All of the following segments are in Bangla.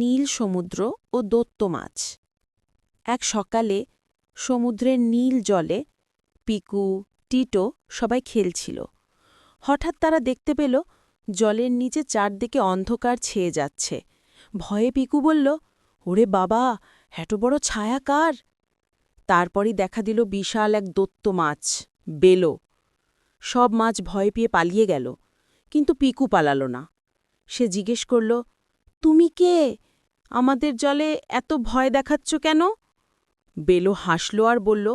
নীল সমুদ্র ও দত্ত মাছ। এক সকালে সমুদ্রের নীল জলে পিকু, টিটো সবাই খেলছিল। হঠাৎ তারা দেখতে পেল, জলের নিচে চারদিকে অন্ধকার ছেয়ে যাচ্ছে। ভয়ে পিকু বলল, ওরে বাবা, এত বড় ছায়া কার? তারপরই দেখা দিল বিশাল এক দত্ত মাছ, বেলো। সব মাছ ভয় পেয়ে পালিয়ে গেল, কিন্তু পিকু পালাল না। সে জিজ্ঞেস করল তুমি কে? আমাদের জলে এত ভয় দেখাচ্ছ কেন? বেলো হাসল আর বলল,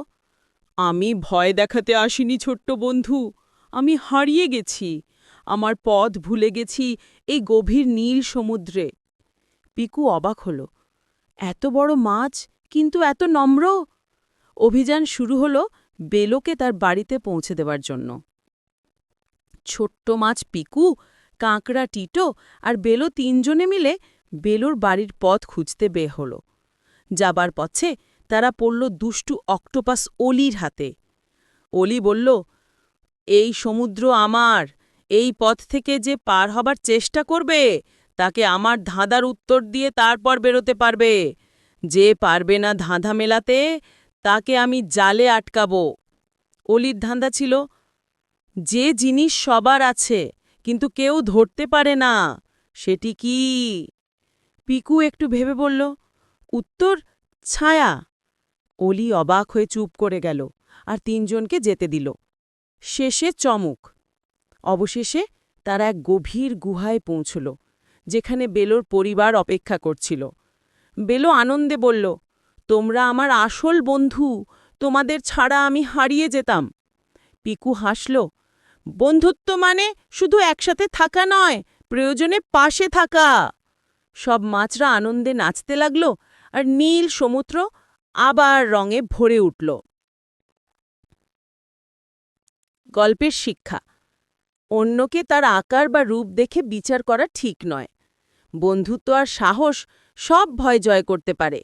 আমি ভয় দেখাতে আসিনি ছোট্ট বন্ধু, আমি হারিয়ে গেছি, আমার পথ ভুলে গেছি এই গভীর নীল সমুদ্রে। পিকু অবাক হল, এত বড় মাছ, কিন্তু এত নম্র? অভিযান শুরু হল বেলোকে তার বাড়িতে পৌঁছে দেওয়ার জন্য। ছোট্ট মাছ পিকু কাঁকড়া টিটো আর বেলো তিনজনে মিলে বেলোর বাড়ির পথ খুঁজতে বে হল। যাবার পথে তারা পড়ল দুষ্টু অক্টোপাস অলির হাতে। অলি বলল, এই সমুদ্র আমার, এই পথ থেকে যে পার হবার চেষ্টা করবে, তাকে আমার ধাঁধার উত্তর দিয়ে তারপর বেরোতে পারবে। যে পারবে না ধাঁধা মেলাতে, তাকে আমি জালে আটকাব। অলির ধাঁধা ছিল, যে জিনিস সবার আছে কিন্তু কেউ ধরতে পারে না। সেটি কি? পিকু একটু ভেবে বলল, উত্তর, ছায়া। অলি অবাক হয়ে চুপ করে গেল আর তিনজনকে যেতে দিল। শেষে চমক। অবশেষে তারা এক গভীর গুহায় পৌঁছল, যেখানে বেলোর পরিবার অপেক্ষা করছিল। বেলো আনন্দে বলল, তোমরা আমার আসল বন্ধু, তোমাদের ছাড়া আমি হারিয়ে যেতাম। পিকু হাসল বন্ধুত্ব মানে শুধু একসাথে থাকা নয়, প্রয়োজনে পাশে থাকা। সব মাছরা আনন্দে নাচতে লাগল আর নীল সমুদ্র আবার রঙে ভরে উঠল। গল্পের শিক্ষা। অন্যকে তার আকার বা রূপ দেখে বিচার করা ঠিক নয়। বন্ধুত্ব আর সাহস সব ভয় জয় করতে পারে।